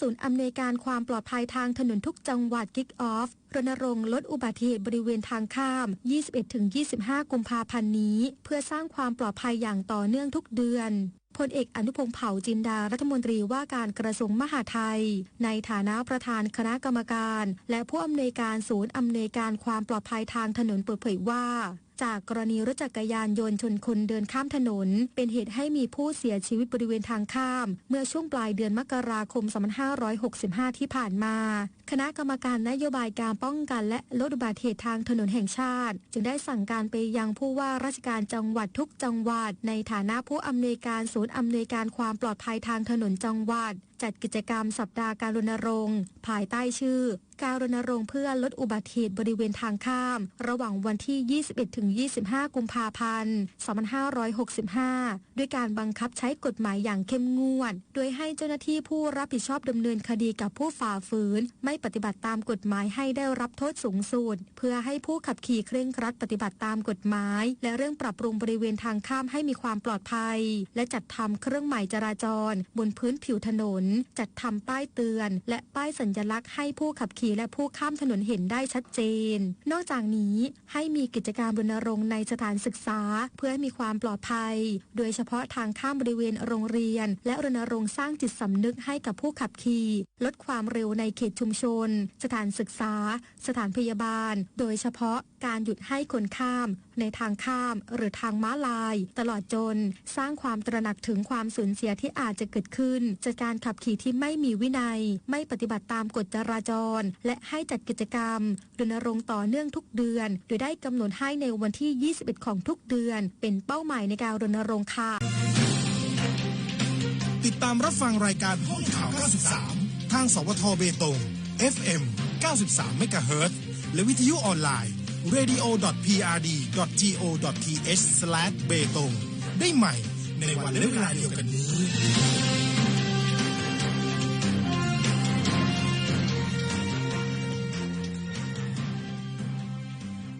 ศูนย์อำนวยการความปลอดภัยทางถนนทุกจังหวัดกิกออฟรณรงค์ลดอุบัติเหตุบริเวณทางข้าม 21-25 กุมภาพันธ์นี้ เพื่อสร้างความปลอดภัยอย่างต่อเนื่องทุกเดือน พลเอกอนุพงษ์เผ่าจินดารัฐมนตรีว่าการกระทรวงมหาดไทย ในฐานะประธานคณะกรรมการ และผู้อำนวยการศูนย์อำนวยการความปลอดภัยทางถนนเปิดเผยว่าจากกรณีรถจักรยานยนต์ชนคนเดินข้ามถนน เป็นเหตุให้มีผู้เสียชีวิตบริเวณทางข้าม เมื่อช่วงปลายเดือนมกราคม 2565 ที่ผ่านมา คณะกรรมการนโยบายการป้องกันและลดอุบัติเหตุทางถนนแห่งชาติ จึงได้สั่งการไปยังผู้ว่าราชการจังหวัดทุกจังหวัด ในฐานะผู้อำนวยการศูนย์อำนวยการความปลอดภัยทางถนนจังหวัด จัดกิจกรรมสัปดาห์การรณรงค์ ภายใต้ชื่อ การรณรงค์เพื่อลดอุบัติเหตุบริเวณทางข้าม ระหว่างวันที่ 21-25 กุมภาพันธ์ 2565 ด้วยการบังคับใช้กฎหมายอย่างเข้มงวด โดยให้เจ้าหน้าที่ผู้รับผิดชอบดำเนินคดีกับผู้ฝ่าฝืน ไม่ปฏิบัติตามกฎหมายให้ได้รับโทษสูงสุด เพื่อให้ผู้ขับขี่เคร่งครัดปฏิบัติตามกฎหมาย และเรื่องปรับปรุงบริเวณทางข้ามให้มีความปลอดภัย และจัดทำเครื่องหมายจราจร บนพื้นผิวถนนจัดทำป้ายเตือน และป้ายสัญลักษณ์ให้ผู้ขับขี่และผู้ข้ามถนนเห็นได้ชัดเจน นอกจากนี้ให้มีกิจกรรมรณรงค์ในสถานศึกษา เพื่อให้มีความปลอดภัย โดยเฉพาะทางข้ามบริเวณโรงเรียน และรณรงค์สร้างจิตสำนึกให้กับผู้ขับขี่ ลดความเร็วในเขตชุมชน สถานศึกษา สถานพยาบาล โดยเฉพาะ การหยุดให้คนข้าม ในทางข้ามหรือทางม้าลาย ตลอดจน สร้างความตระหนักถึงความสูญเสียที่อาจจะเกิดขึ้น จากการขับขี่ที่ไม่มีวินัย ไม่ปฏิบัติตามกฎจราจร และให้จัดกิจกรรมรณรงค์ต่อเนื่องทุกเดือน โดยได้กำหนดให้ในวันที่ 21 ของทุกเดือน เป็นเป้าหมายในการรณรงค์ค่ะติดตามรับฟังรายการห้องข่าว 93 ทางสวทเบตง FM 93 MHz และวิทยุออนไลน์ radio.prd.go.th/betong ได้ใหม่ในวันและเวลาเดียวกันนี้